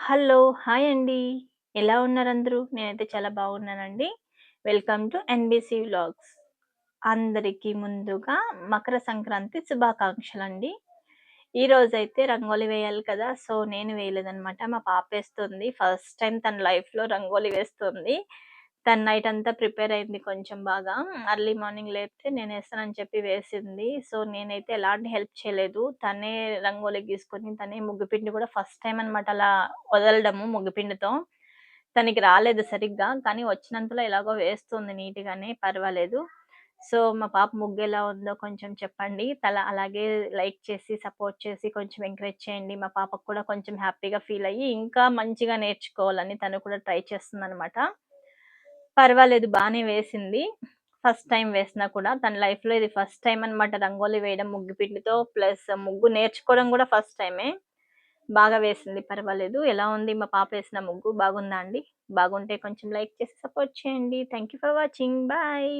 Hello! Hi అండి. ఎలా ఉన్నారందరూ? నేనైతే చాలా బాగున్నానండి. Welcome to NBC vlogs. అందరికీ ముందుగా మకర సంక్రాంతి శుభాకాంక్షలు శుభాకాంక్షలండి. ఈరోజైతే రంగోలి వేయాలి కదా! సో, నేను వేయలేదనమాట. మా పాప వేస్తుంది ఫస్ట్ టైం తన లైఫ్‌లో రంగోలి వేస్తుంది. తను నైట్ అంతా ప్రిపేర్ అయింది కొంచెం బాగా. అర్లీ మార్నింగ్ లేపితే నేనేస్తానని చెప్పి వేసింది. సో, నేనైతే ఎలాంటి హెల్ప్ చేయలేదు. తనే రంగోలి గీసుకొని, తనే ముగ్గుపిండి కూడా ఫస్ట్ టైం అనమాట అలా వదలడము ముగ్గుపిండితో. తనకి రాలేదు సరిగ్గా. కానీ వచ్చినంతలో ఎలాగో వేస్తుంది నీట్‌గానే పర్వాలేదు. సో, మా పాప ముగ్గు ఎలా ఉందో కొంచెం చెప్పండి. తల అలాగే లైక్ చేసి, సపోర్ట్ చేసి కొంచెం ఎంకరేజ్ చేయండి. మా పాపకు కూడా కొంచెం హ్యాపీగా ఫీల్ అయ్యి, ఇంకా మంచిగా నేర్చుకోవాలని తను కూడా ట్రై చేస్తుంది అనమాట పర్వాలేదు బానే వేసింది. ఫస్ట్ టైం వేసినా కూడా తన లైఫ్‌లో ఇది ఫస్ట్ టైం అనమాట రంగోలి వేయడం ముగ్గు పిండితో. ప్లస్ ముగ్గు నేర్చుకోవడం కూడా ఫస్ట్ టైమే. బాగా వేసింది పర్వాలేదు. ఎలా ఉంది మా పాప వేసిన ముగ్గు బాగుందా అండి? బాగుంటే కొంచెం లైక్ చేసి సపోర్ట్ చేయండి. Thank you for watching. Bye.